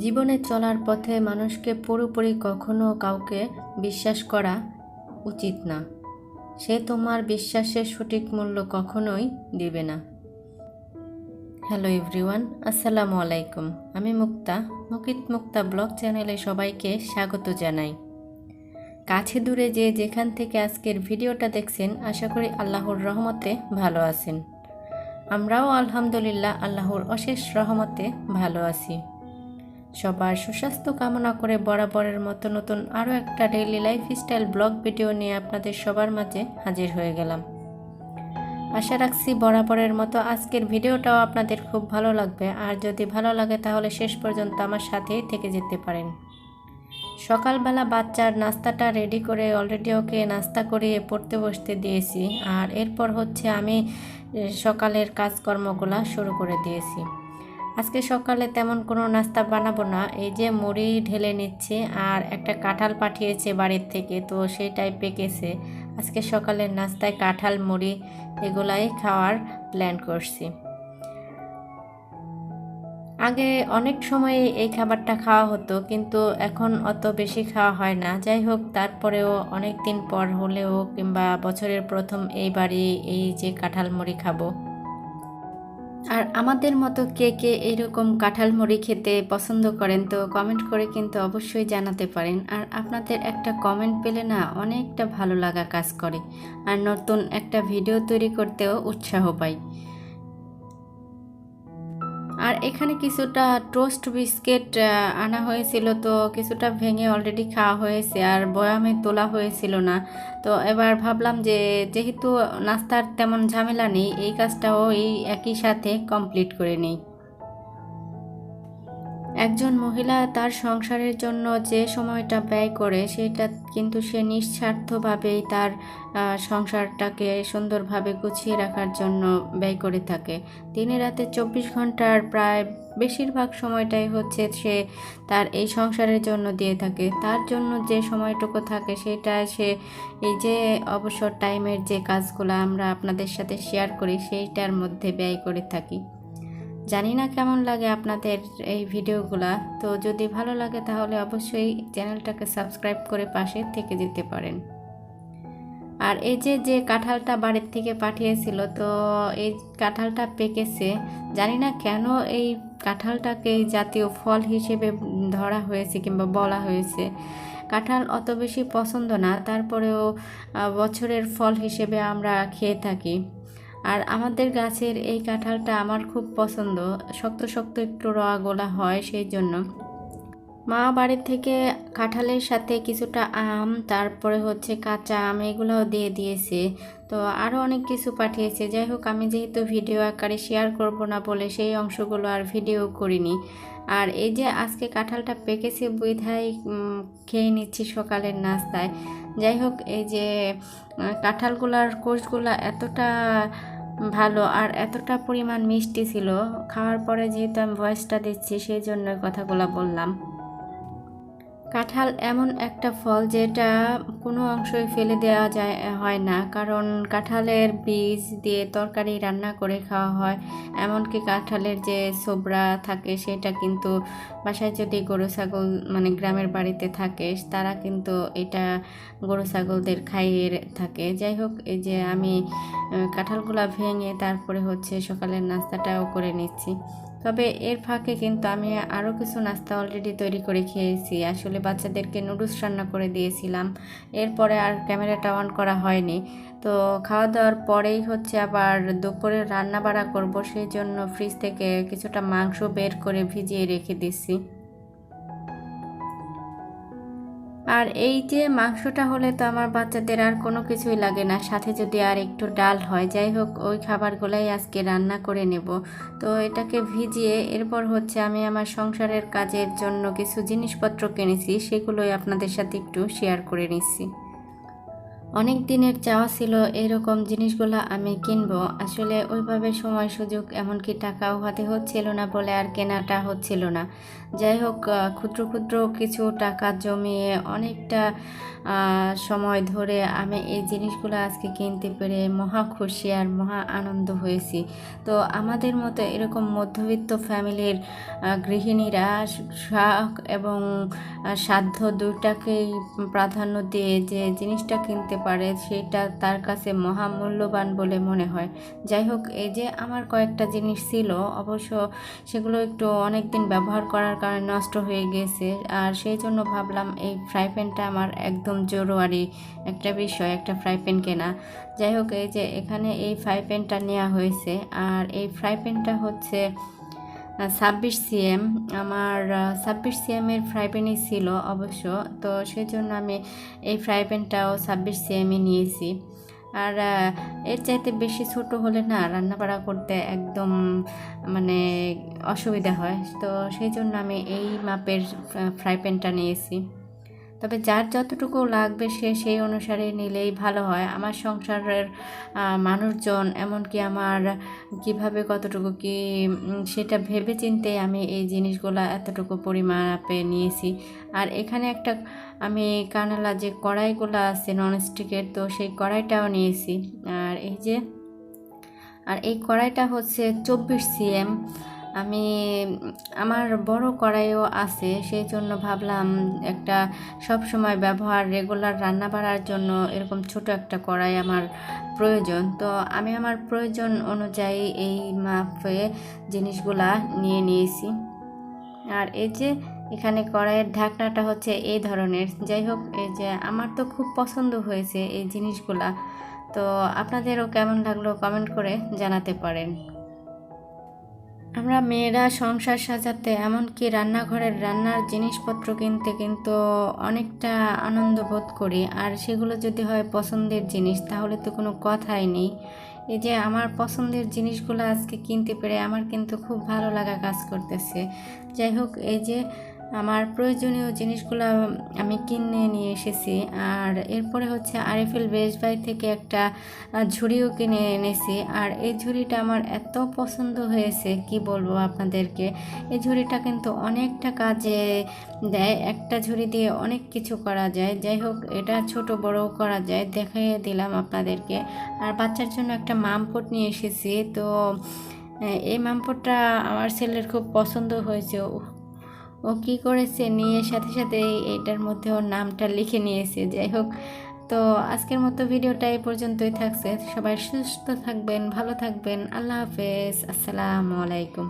জীবনে চলার পথে মানুষকে পুরোপুরি কখনো কাউকে বিশ্বাস করা উচিত না। সে তোমার বিশ্বাসের সঠিক মূল্য কখনোই দেবে না। হ্যালো এভরিওয়ান, আসসালামু আলাইকুম। আমি মুক্তা, মুকিত মুক্তা ব্লগ চ্যানেলে সবাইকে স্বাগত জানাই। কাছে দূরে যে যেখান থেকে আজকের ভিডিওটা দেখছেন, আশা করি আল্লাহর রহমতে ভালো আছেন। আমরাও আলহামদুলিল্লাহ আল্লাহর অশেষ রহমতে ভালো আছি। সবার সুস্বাস্থ্য কামনা করে বরাবরের মতো নতুন আরও একটা daily life style blog video নিয়ে আপনাদের সবার মাঝে হাজির হয়ে গেলাম। আশা রাখছি বরাবরের মতো আজকের ভিডিওটাও আপনাদের খুব ভালো লাগবে। আর যদি ভালো লাগে তাহলে শেষ পর্যন্ত আমার সাথেই থেকে যেতে পারেন। সকালবেলা বাচ্চার নাস্তাটা রেডি করে অলরেডি ওকে নাস্তা করিয়ে পড়তে বসতে দিয়েছি। আর এরপর হচ্ছে আমি সকালের কাজকর্মগুলো শুরু করে দিয়েছি। আজকে সকালে তেমন কোনো নাস্তা বানাবো না। এই যে মুড়ি ঢেলে নিচ্ছে আর একটা কাঁঠাল পাঠিয়েছে বাড়ির থেকে, তো সেটাই পেকেছে আজকে সকালের নাস্তায় কাঁঠাল, মুড়ি এগুলাই খাওয়ার প্ল্যান করছি। আগে অনেক সময় এই খাবারটা খাওয়া হতো, কিন্তু এখন অত বেশি খাওয়া হয় না। যাই হোক, তারপরেও অনেক দিন পর হলেও কিংবা বছরের প্রথম এই বাড়ি এই যে কাঁঠাল, মুড়ি খাব। আর আমাদের মতো কে কে এইরকম কাঁঠাল মুড়ি খেতে পছন্দ করেন তো কমেন্ট করে কিন্তু অবশ্যই জানাতে পারেন। আর আপনাদের একটা কমেন্ট পেলে না অনেকটা ভালো লাগা কাজ করে। আর নতুন একটা ভিডিও তৈরি করতেও উৎসাহ পাই। আর এখানে কিছুটা টোস্ট বিস্কিট আনা হয়েছিল তো কিছুটা ভেঙে অলরেডি খাওয়া হয়েছে আর বয়ামে তোলা হয়েছিল না। তো এবার ভাবলাম যে যেহেতু নাস্তার তেমন ঝামেলা নেই, এই কাজটাও এই একই সাথে কমপ্লিট করে নেই। একজন মহিলা তার সংসারের জন্য যে সময়টা ব্যয় করে, সেটা কিন্তু সে নিঃস্বার্থভাবেই তার সংসারটাকে সুন্দরভাবে গুছিয়ে রাখার জন্য ব্যয় করে থাকে। দিনে রাতে চব্বিশ ঘণ্টার প্রায় বেশিরভাগ সময়টাই হচ্ছে সে তার এই সংসারের জন্য দিয়ে থাকে। তার জন্য যে সময়টুকু থাকে, সেটা সে এই যে অবসর টাইমের যে কাজগুলো আমরা আপনাদের সাথে শেয়ার করি, সেইটার মধ্যে ব্যয় করে থাকি। জানি না কেমন লাগে আপনাদের এই ভিডিওগুলা, তো যদি ভালো লাগে তাহলে অবশ্যই চ্যানেলটাকে সাবস্ক্রাইব করে পাশে থেকে যেতে পারেন। আর এই যে যে কাঁঠালটা বাড়ির থেকে পাঠিয়েছিল, তো এই কাঁঠালটা পেকেছে, জানি না কেন এই কাঁঠালটাকে জাতীয় ফল হিসেবে ধরা হয়েছে কিংবা বলা হয়েছে। কাঁঠাল অত বেশি পছন্দ না, তারপরেও বছরের ফল হিসেবে আমরা খেয়ে থাকি। আর আমাদের গাছের এই কাঁঠালটা আমার খুব পছন্দ। শক্ত শক্ত একটু রয়া গোলা হয় সেই জন্য। মা বাড়ির থেকে কাঁঠালের সাথে কিছুটা আম, তারপরে হচ্ছে কাঁচা আম এগুলোও দিয়ে দিয়েছে। তো আরও অনেক কিছু পাঠিয়েছে। যাই হোক, আমি যেহেতু ভিডিও আকারে শেয়ার করব না বলে সেই অংশগুলো আর ভিডিও করিনি। আর এই যে আজকে কাঁঠালটা পেকেছে বুধাই খেয়ে নিচ্ছি সকালের নাস্তায়। যাই হোক, এই যে কাঁঠালগুলার কোষগুলা এতটা ভালো আর এতটা পরিমাণ মিষ্টি ছিল, খাওয়ার পরে যেহেতু আমি ভয়েসটা দিচ্ছি, সেই জন্য কথাগুলো বললাম। কাঁঠাল এমন একটা ফল যেটা কোনো অংশই ফেলে দেওয়া যায়, হয় না। কারণ কাঁঠালের বীজ দিয়ে তরকারি রান্না করে খাওয়া হয়। এমনকি কাঁঠালের যে সোবরা থাকে সেটা কিন্তু বাসায় যদি গরু ছাগল মানে গ্রামের বাড়িতে থাকে, তারা কিন্তু এটা গরু ছাগলদের খাইয়ে থাকে। যাই হোক, এই যে আমি কাঁঠালগুলা ভেঙে তারপরে হচ্ছে সকালের নাস্তাটাও করে নিচ্ছি। তবে এর ফাঁকে কিন্তু আমি আরও কিছু নাস্তা অলরেডি তৈরি করে খেয়েছি। আসলে বাচ্চাদেরকে নুডলস রান্না করে দিয়েছিলাম। এরপরে আর ক্যামেরাটা অন করা হয়নি। তো খাওয়া দাওয়ার পরেই হচ্ছে আবার দুপুরে রান্না বাড়া করব, সেই জন্য ফ্রিজ থেকে কিছুটা মাংস বের করে ভিজিয়ে রেখে দিচ্ছি আর এই যে মাংসটা হলে তো আমার বাচ্চাদের আর কোনো কিছুই লাগে না। সাথে যদি আর একটু ডাল হয়, যাই হোক, ওই খাবারগুলাই আজকে রান্না করে নেব। তো এটাকে ভিজিয়ে এরপর হচ্ছে আমি আমার সংসারের কাজের জন্য কিছু জিনিসপত্র কিনেছি, সেগুলোই আপনাদের সাথে একটু শেয়ার করে নিচ্ছি। অনেক দিনের চাওয়া ছিল এরকম জিনিসগুলো আমি কিনবো। আসলে ওইভাবে সময় সুযোগ এমনকি টাকাও হাতে হচ্ছিল না বলে আর কেনাটা হচ্ছিল না। যাই হোক ক্ষুদ্র ক্ষুদ্র কিছু টাকা জমিয়ে অনেকটা সময় ধরে আমি এই জিনিসগুলো আজকে কিনতে পেরে মহা খুশি আর মহা আনন্দ হয়েছি। তো আমাদের মতো এরকম মধ্যবিত্ত ফ্যামিলির গৃহিণীরা শখ এবং সাধ্য দুইটাকেই প্রাধান্য দিয়ে যে জিনিসটা কিনতে পারে সেটা তার কাছে মহামূল্যবান বলে মনে হয়। যাই হোক, এই যে আমার কয়েকটা জিনিস ছিল, অবশ্য সেগুলো একটু অনেক দিন ব্যবহার করার কারণে নষ্ট হয়ে গেছে। আর সেই জন্য ভাবলাম এই ফ্রাই প্যানটা আমার একদম জরুরি একটা বিষয়, একটা ফ্রাই প্যান কেনা। যাই হোক, এই যে এখানে এই ফ্রাই প্যানটা নেওয়া হয়েছে। আর এই ফ্রাই প্যানটা হচ্ছে ছাব্বিশ সিএম। আমার ছাব্বিশ সিএমের ফ্রাই প্যানই ছিল অবশ্য। তো সেই জন্য আমি এই ফ্রাই প্যানটাও ছাব্বিশ সিএমই নিয়েছি। আর এর চাইতে বেশি ছোট হলে না রান্না বাড়া করতে একদম মানে অসুবিধা হয়। তো সেই জন্য আমি এই মাপের ফ্রাই প্যানটা নিয়েছি। তবে যার যতটুকু লাগবে সে সেই অনুসারে নিলেই ভালো হয়। আমার সংসারের মানুষজন, এমনকি আমার কীভাবে কতটুকু কি সেটা ভেবে চিন্তে আমি এই জিনিসগুলো এতটুকু পরিমাপে নিয়েছি। আর এখানে একটা, আমি কানালা যে কড়াইগুলো আছে ননস্টিকের তো সেই কড়াইটাও নিয়েছি। আর এই যে, আর এই কড়াইটা হচ্ছে চব্বিশ সিএম। আমি, আমার বড় কড়াইও আছে, সেই জন্য ভাবলাম একটা সব সময় ব্যবহার রেগুলার রান্না বাড়ার জন্য এরকম ছোট একটা কড়াই আমার প্রয়োজন। তো আমি আমার প্রয়োজন অনুযায়ী এই মাপে জিনিসগুলা নিয়ে নিয়েছি। আর এই যে এখানে কড়াইয়ের ঢাকনাটা হচ্ছে এই ধরনের। যাই হোক, এই যে আমার তো খুব পছন্দ হয়েছে এই জিনিসগুলা। তো আপনাদেরও কেমন লাগল কমেন্ট করে জানাতে পারেন। আমরা মেয়েরা সংসার সাজাতে, এমনকি রান্নাঘরের রান্নার জিনিসপত্র কিনতে কিন্তু অনেকটা আনন্দ বোধ করি। আর সেগুলো যদি হয় পছন্দের জিনিস, তাহলে তো কোনো কথাই নেই। এই যে আমার পছন্দের জিনিসগুলো আজকে কিনতে পেরে আমার কিন্তু খুব ভালো লাগা কাজ করতেছে। যাই হোক, এই যে আমার প্রয়োজনীয় জিনিসগুলো আমি কিনে নিয়ে এসেছি। আর এরপরে হচ্ছে আরিফেল বেশবাই থেকে একটা ঝুড়িও কিনে এনেছি। আর এই ঝুড়িটা আমার এত পছন্দ হয়েছে, কি বলব আপনাদেরকে? এই ঝুড়িটা কিন্তু অনেকটা কাজে দেয়, একটা ঝুড়ি দিয়ে অনেক কিছু করা যায়। যাই হোক, এটা ছোট বড়ও করা যায় দেখিয়ে দিলাম আপনাদেরকে। আর বাচ্চার জন্য একটা মামপট নিয়ে এসেছি। তো এই মামপটটা আমার ছেলের খুব পছন্দ হয়েছে। ও কি করেছে? নিয়ে সাথে সাথে এটার মধ্যে ওর নামটা লিখে নিয়েছে, যাই হোক। তো আজকের মতো ভিডিওটা এই পর্যন্তই থাকছে। সবাই সুস্থ থাকবেন, ভালো থাকবেন। আল্লাহ হাফেজ। আসসালামু আলাইকুম।